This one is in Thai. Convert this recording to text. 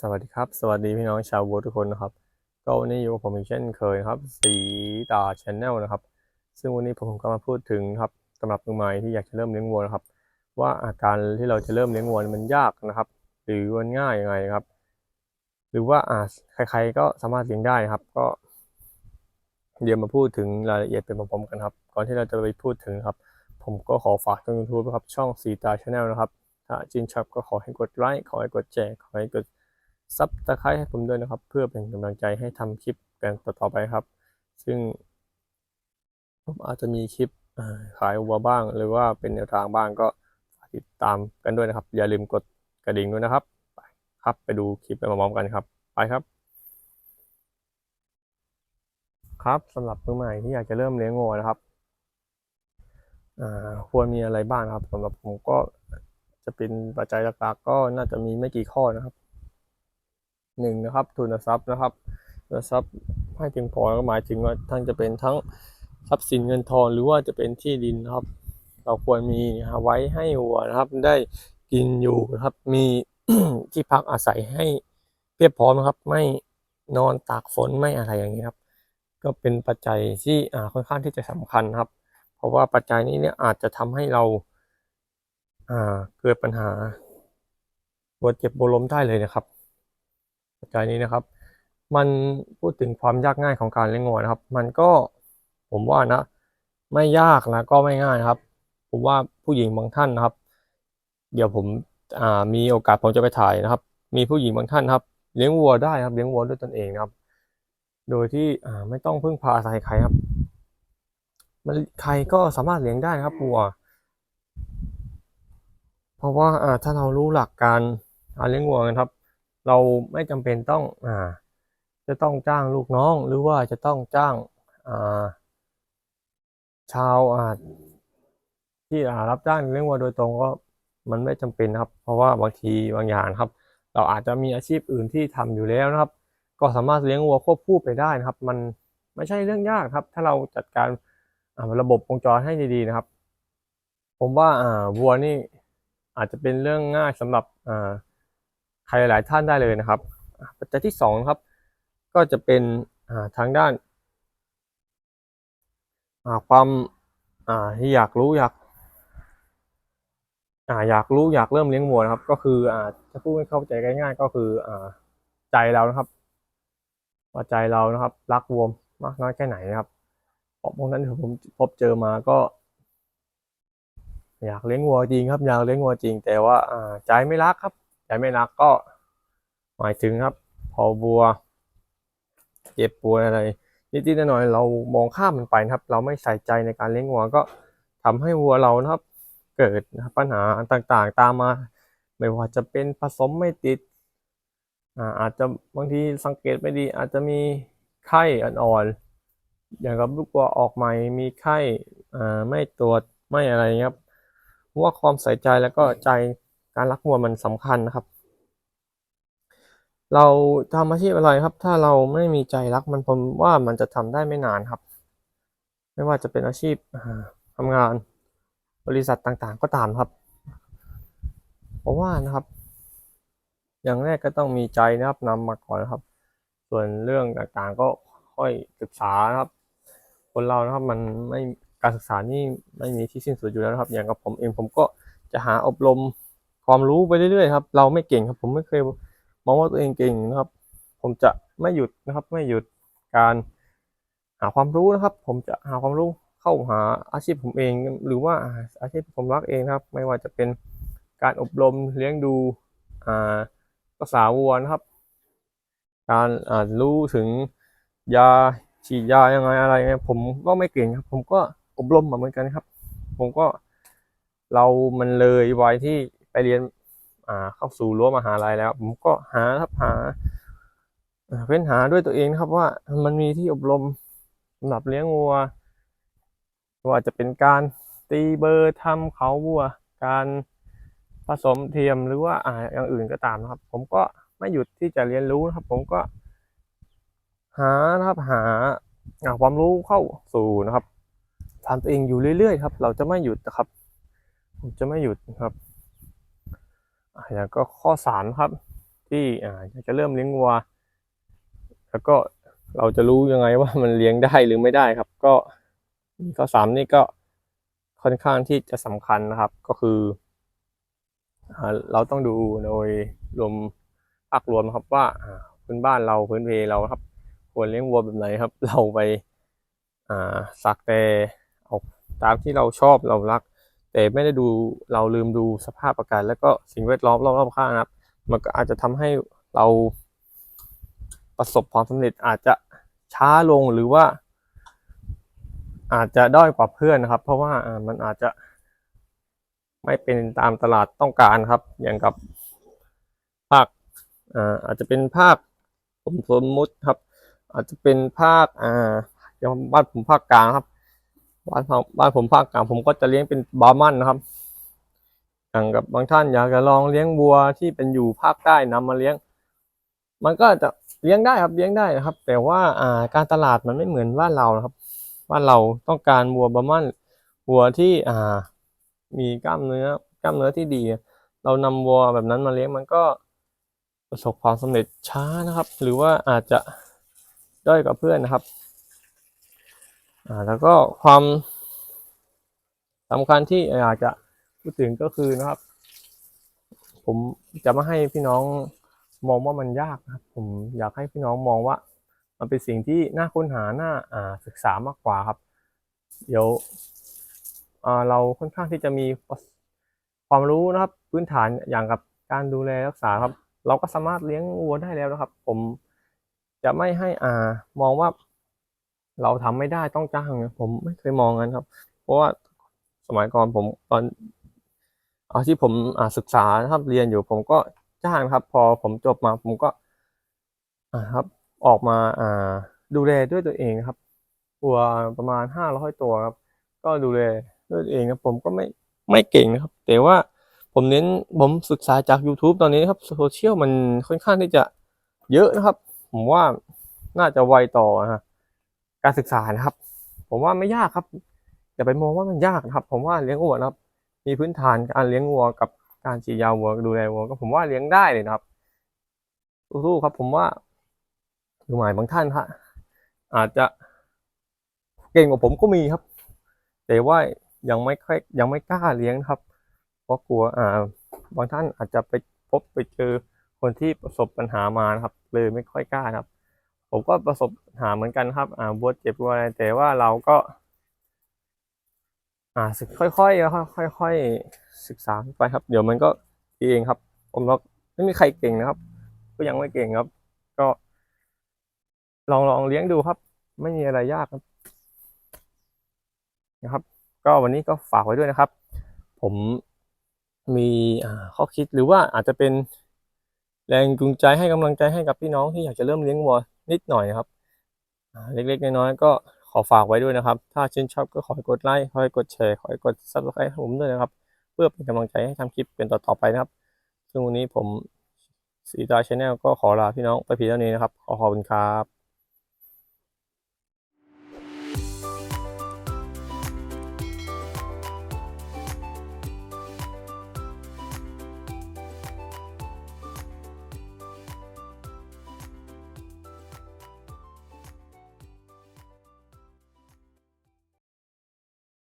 สวัสดีครับ สวัสดีพี่น้องชาววัวทุกคนนะครับ ก็วันนี้อยู่กับผมอีกเช่นเคยครับ สีตาชแนลนะครับ ซึ่งวันนี้ผมก็มาพูดถึงครับสำหรับมือใหม่ที่อยากจะเริ่มเลี้ยงวัวนะครับ ว่าอาการที่เราจะเริ่มเลี้ยงวัวมันยากนะครับ หรือมันง่ายยังไงนะครับ หรือว่าอ่าใครๆก็สามารถเลี้ยงได้นะครับ ก็ เดี๋ยวมาพูดถึงรายละเอียดเป็นพร้อมๆกันครับ ก่อนที่เราจะไปพูดถึงครับ ผมก็ขอฝากช่อง YouTube นะครับช่องสีตาชแนลนะครับถ้าจินชอบก็ขอให้กดไลค์ขอให้กดแชร์ขอให้กด ซับตะไคร้ให้ผมด้วยนะครับ เพื่อเป็นกำลังใจให้ทำคลิปกันต่อไปครับ ซึ่งผมอาจจะมีคลิปขายวัวบ้าง หรือว่าเป็นแนวทางบ้างก็ฝากติดตามกันด้วยนะครับ อย่าลืมกดกระดิ่งด้วยนะครับไปครับไปดูคลิปไปพร้อมกันครับ ไปครับ ครับสำหรับมือใหม่ที่อยากจะเริ่มเลี้ยงวัวนะครับควรมีอะไรบ้างครับสำหรับผมก็จะเป็นปัจจัยหลักๆก็น่าจะมีไม่กี่ข้อนะครับ หนึ่งนะครับ ทุนทรัพย์นะครับทุนทรัพย์ให้เพียงพอก็หมายถึงว่าทั้งจะเป็นทั้งทรัพย์สินเงินทองหรือว่าจะเป็นที่ดินนะครับ เราควรมีไว้ให้วัวนะครับ ได้กินอยู่นะครับ มีที่พักอาศัยให้เพียบพร้อมนะครับ ไม่นอนตากฝนไม่อะไรอย่างนี้ครับ ก็เป็นปัจจัยที่อ่าค่อนข้างที่จะสำคัญครับ เพราะว่าปัจจัยนี้เนี่ยอาจจะทำให้เราอ่าเกิดปัญหาปวดเจ็บปวดล้มได้เลยนะครับ ปัจจัยนี้นะครับ มันพูดถึงความยากง่ายของการเลี้ยงวัวนะครับ มันก็ผมว่านะ ไม่ยากนะก็ไม่ง่ายนะครับ ผมว่าผู้หญิงบางท่านนะครับ เดี๋ยวผมมีโอกาสผมจะไปถ่ายนะครับ มีผู้หญิงบางท่านครับ เลี้ยงวัวได้ครับ เลี้ยงวัวด้วยตนเองนะครับ โดยที่ไม่ต้องพึ่งพาอาศัยใครครับ มันใครก็สามารถเลี้ยงได้นะครับวัว เพราะว่าอ่าถ้าเรารู้หลักการการเลี้ยงวัวนะครับ เราไม่จำเป็นต้องอ่าจะต้องจ้างลูกน้องหรือว่าจะต้องจ้างอ่าชาวอ่าที่อ่ารับจ้างเลี้ยงวัวโดยตรงก็มันไม่จำเป็นนะครับ เพราะว่าบางทีบางอย่างครับ เราอาจจะมีอาชีพอื่นที่ทำอยู่แล้วนะครับ ก็สามารถเลี้ยงวัวควบคู่ไปได้นะครับ มันไม่ใช่เรื่องยากครับ ถ้าเราจัดการระบบวงจรให้ดีๆนะครับ ผมว่าอ่าวัวนี่อาจจะเป็นเรื่องง่ายสำหรับอ่า ใครหลายท่านได้เลยนะครับ ปัจจัยที่สองนะครับ ก็จะเป็นาทางด้านาความาที่อยากรู้อยากอ่าอยากรู้อยากเริ่มเลี้ยงวัวนะครับ ก็คืออ่าจะพูดให้เข้าใจง่ายๆก็คืออ่าใจเรานะครับว่าใจเรานะครับ รักวัวมากน้อยแค่ไหนนะครับเพราะพวกนั้นที่ผมพบเจอมาก็ อยากเลี้ยงวัวจริงครับอยากเลี้ยงวัวจริง แต่ว่าอ่าใจไม่รักครับ ใจไม่รักก็หมายถึงครับ พอวัว เจ็บป่วยอะไรนิดๆหน่อยๆเรามองข้ามมันไปนะครับ เราไม่ใส่ใจในการเลี้ยงวัวก็ทำให้วัวเรานะครับ เกิดปัญหาต่างๆตามมา ไม่ว่าจะเป็นผสมไม่ติดอาอาจจะบางทีสังเกตไม่ดี อาจจะมีไข้อ่อนๆอย่างกับลูกวัวออกใหม่มีไข้อ่ไม่ตรวจไม่อะไรครับว่าความใส่ใจแล้วก็ใจ การรักวัวมันสำคัญนะครับ เราทำอาชีพอะไรครับ ถ้าเราไม่มีใจรักมันผมว่ามันจะทำได้ไม่นานครับ ไม่ว่าจะเป็นอาชีพอ่าทำงานบริษัทต่างๆ ก็ตามครับ เพราะว่านะครับ อย่างแรกก็ต้องมีใจนะครับนำมาก่อนนะครับ ส่วนเรื่องต่างๆก็ค่อยศึกษานะครับ คนเรานะครับมันไม่การศึกษานี่ไม่มีที่สิ้นสุดอยู่แล้วนะครับ อย่างกับผมเองผมก็จะหาอบรม ความรู้ไปเรื่อยๆครับ เราไม่เก่งครับ ผมไม่เคยมองว่าตัวเองเก่งนะครับ ผมจะไม่หยุดนะครับ ไม่หยุดการหาความรู้นะครับ ผมจะหาความรู้เข้าหาอาชีพผมเอง หรือว่าอาชีพที่ผมรักเองครับ ไม่ว่าจะเป็นการอบรมเลี้ยงดูอ่าภาษาวัวนะครับ การอ่ารู้ถึงยาฉีดยายังไงอะไรเงี้ยผมก็ไม่เก่งครับ ผมก็อบรมมาเหมือนกันครับ ผมก็เรามันเลยวัยที่ เรียนอ่าเข้าสู่รั้วมหาลัยแล้ว ผมก็หาครับหาเฟ้นหาด้วยตัวเองนะครับว่ามันมีที่อบรมสำหรับเลี้ยงวัว ว่าจะเป็นการตีเบอร์ทำเขาวัว การผสมเทียมหรือว่าอ่าอย่างอื่นก็ตามนะครับ ผมก็ไม่หยุดที่จะเรียนรู้นะครับ ผมก็หานะครับหาอ่าความรู้เข้าสู่นะครับทำตัวเองอยู่เรื่อยๆครับ เราจะไม่หยุดนะครับ ผมจะไม่หยุดนะครับ อ่าอย่างก็ข้อสามครับ ที่อ่าอยากจะเริ่มเลี้ยงวัว แล้วก็เราจะรู้ยังไงว่ามันเลี้ยงได้หรือไม่ได้ครับ ก็ข้อสามนี่ก็ค่อนข้างที่จะสำคัญนะครับก็คืออเราต้องดูโดยรวมภาครวมครับว่าพื้นบ้านเราพื้นเพเราครับควรเลี้ยงวัวแบบไหนครับ เราไปอ่าสักแต่เอาตามที่เราชอบเรารัก แต่ไม่ได้ดูเราลืมดูสภาพอากาศแล้วก็สิ่งแวดล้อมรอบๆข้างนะครับ มันก็อาจจะทำให้เราประสบความสำเร็จอาจจะช้าลงหรือว่า อาจจะด้อยกว่าเพื่อนนะครับ เพราะว่ามันอาจจะไม่เป็นตามตลาดต้องการครับ อย่างกับภาคอ่าอาจจะเป็นภาคผมสมมุติครับ อาจจะเป็นภาคอ่าอย่างบ้านผมภาคกลางครับ บ้านผมบ้านผมภาคกลางผมก็จะเลี้ยงเป็นบาร์มันนะครับอย่างกับบางท่านอยากจะลองเลี้ยงวัวที่เป็นอยู่ภาคใต้นำมาเลี้ยง มันก็จะเลี้ยงได้ครับเลี้ยงได้นะครับ แต่ว่าอ่าการตลาดมันไม่เหมือนบ้านเรานะครับบ้านเราต้องการวัวบาร์มันวัวที่อ่า มีกล้ามเนื้อกล้ามเนื้อที่ดี เรานำวัวแบบนั้นมาเลี้ยงมันก็ประสบความสำเร็จช้านะครับ หรือว่าอาจจะด้อยกว่าเพื่อนนะครับ อ่าแล้วก็ความสำคัญที่อยากจะพูดถึงก็คือนะครับ ผมจะไม่ให้พี่น้องมองว่ามันยากนะครับ ผมอยากให้พี่น้องมองว่า มันเป็นสิ่งที่น่าค้นหาน่าอ่าศึกษามากกว่าครับ เดี๋ยวอ่าเราค่อนข้างที่จะมีความรู้นะครับ พื้นฐานอย่างกับการดูแลรักษาครับ เราก็สามารถเลี้ยงวัวได้แล้วนะครับ ผมจะไม่ให้อ่ามองว่า เราทำไม่ได้ต้องจ้างนะผมไม่เคยมองงั้นครับ เพราะว่าสมัยก่อนผมตอนอาที่ผมศึกษาครับเรียนอยู่ ผมก็จ้างครับ พอผมจบมาผมก็ครับ ออกมาอ่าดูแลด้วยตัวเองครับวัวประมาณห้าร้อยตัวครับ ก็ดูแลด้วยตัวเองนะผมก็ไม่ไม่เก่งนะครับ แต่ว่าผมเน้นผมศึกษาจาก YouTube ตอนนี้ครับโซเชียลมันค่อนข้างที่จะเยอะนะครับ ผมว่าน่าจะไวต่อฮะ การศึกษานะครับ ผมว่าไม่ยากครับอย่าไปมองว่ามันยากนะครับ ผมว่าเลี้ยงวัวนะครับ มีพื้นฐานการเลี้ยงวัวกับการฉีดยาวัวดูแลวัวก็ผมว่าเลี้ยงได้เลยนะครับสู้ๆครับ ผมว่าดูหมายบางท่านฮะอาจจะเก่งกว่าผมก็มีครับ แต่ว่ายังไม่ค่อยยังไม่กล้าเลี้ยงนะครับ เพราะกลัวอ่า บางท่านอาจจะไปพบไปเจอคนที่ประสบปัญหามานะครับ เลยไม่ค่อยกล้านะครับ ผมก็ประสบปัญหาเหมือนกันครับอ่าบัวเจ็บบัวอะไรแต่ว่าเราก็ อ่าศึกค่อยๆแล้วค่อยๆศึกษาไปครับ เดี๋ยวมันก็ดีเองครับ ผมว่าไม่มีใครเก่งนะครับ ก็ยังไม่เก่งครับ ก็ ลองลองเลี้ยงดูครับ ไม่มีอะไรยากครับนะครับ ก็วันนี้ก็ฝากไว้ด้วยนะครับ ผมมีข้อคิดหรือว่าอาจจะเป็นแรงจูงใจให้กำลังใจให้กับพี่น้องที่อยากจะเริ่มเลี้ยงวัว นิดหน่อยนะครับเล็กๆน้อยๆก็ขอฝากไว้ด้วยนะครับ ถ้าชื่นชอบก็ขอให้กดไลค์ขอให้กดแชร์ขอให้กด subscribe ผมด้วยนะครับ เพื่อเป็นกำลังใจให้ทำคลิปเป็นต่อๆไปนะครับ ซึ่งวันนี้ผมสีตาชาแนลก็ขอลาพี่น้องไปเพียงเท่านี้นะครับ ขอขอบคุณครับ